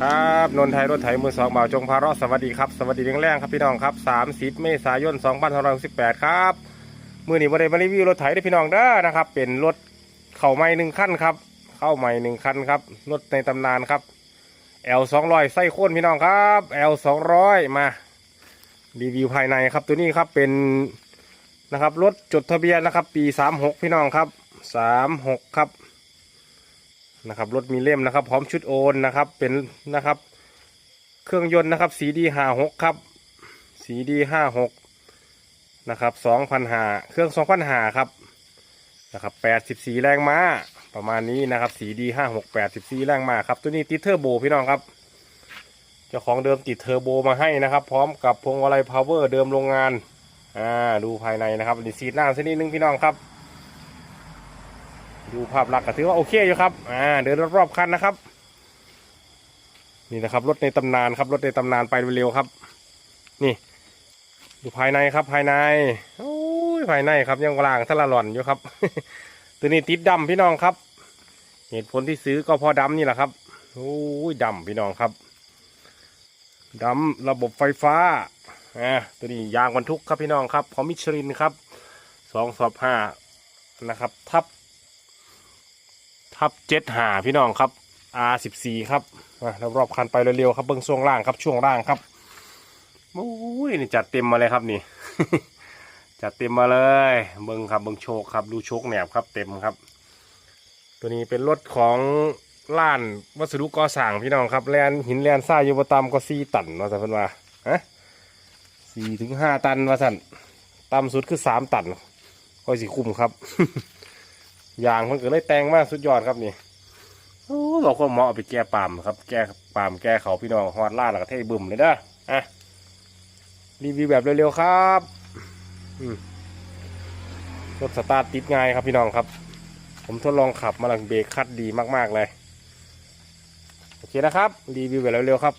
ครับนนทไทยรถไถมือสองบ่าวจงพาเราะสวัสดีครับสวัสดีแรงๆครับพี่น้องครับ30เมษายน2568ครับมือนี้วันใดมารีวิวรถไถได้พี่น้องเด้อนะครับ เป็นรถเข่าใหม่หนึ่งขั้นครับ เข้าใหม่หนึ่งคันครับรถในตำนานครับ L 2 0 0ไส้โค่นพี่น้องครับ L 2 0 0มา รีวิวภายในครับตัวนี้ครับเป็นนะครับรถจดทะเบียนนะครับ ปี36พี่น้องครับ36ครับ นะครับรถมีเล่มนะครับ พร้อมชุดโอนนะครับเป็นนะครับ เครื่องยนต์นะครับสีดีห้าหกครับสีดีห้าหกนะครับสองพันหาเครื่องสองพันหาครับนะครับแปดสิบสี่แรงม้าประมาณนี้นะครับสีดีห้าหกแปดสิบสี่แรงม้าครับตัวนี้ติดเทอร์โบพี่น้องครับเจ้าของเดิมติดเทอร์โบมาให้นะครับ พร้อมกับพวงมาลัยพาวเวอร์เดิมโรงงานอ่าดูภายในนะครับดีซีดหน้าสักนิดนึงพี่น้องครับ ดูภาพลักษณ์ก็ถือว่าโอเคอยู่ครับ อ่า เดินรอบๆคันนะครับ นี่นะครับ รถในตำนานครับ รถในตำนานไปเร็วครับ นี่ ดูภายในครับ ภายใน โอ้ย ภายในครับ ยังกลางทะละหล่อนอยู่ครับ ตัวนี้ติดดำพี่น้องครับ เหตุผลที่ซื้อก็เพอดำนี่แหละครับ โอ้ยดำพี่น้องครับดำระบบไฟฟ้า อ่า ตัวนี้ยางบรรทุกครับพี่น้องครับ ของมิชลินครับ สองสอบห้านะครับ ทับ ทับเจ็ดหาพี่น้องครับ R สิบสี่ครับมาแล้วรอบคันไปเร็วๆครับเบิ้องช่วงล่างครับช่วงล่างครับโอ้ยนี่จัดเต็มมาเลยครับนี่ จัดเต็มมาเลย เบิ้งครับเบิ้งโชคครับดูโชคแหนบครับเต็มครับ ตัวนี้เป็นรถของล้านวัสดุก่อสร้างพี่น้องครับแลนหินแลนทรายอยู่ประตามก็สี่ตันว่าสันเพิ่นว่าฮะสี่ถึงห้าตันว่าสันต่ำสุดคือสามตันก็สิคุ้มครับ ยางมันก็เลยแต่งมากสุดยอดครับนี่โอ้เราก็เหมาะเอาไปแก้ปามครับ แก้ปามแก้เขาพี่น้องฮอดล่าแล้วก็เทบึมเลยเด้ออะรีวิวแบบเร็วๆครับรถสตาร์ทติดง่ายครับพี่น้องครับ ผมทดลองขับมาหลังเบรกคัดดีมากๆเลย โอเคนะครับ รีวิวแบบเร็วๆครับ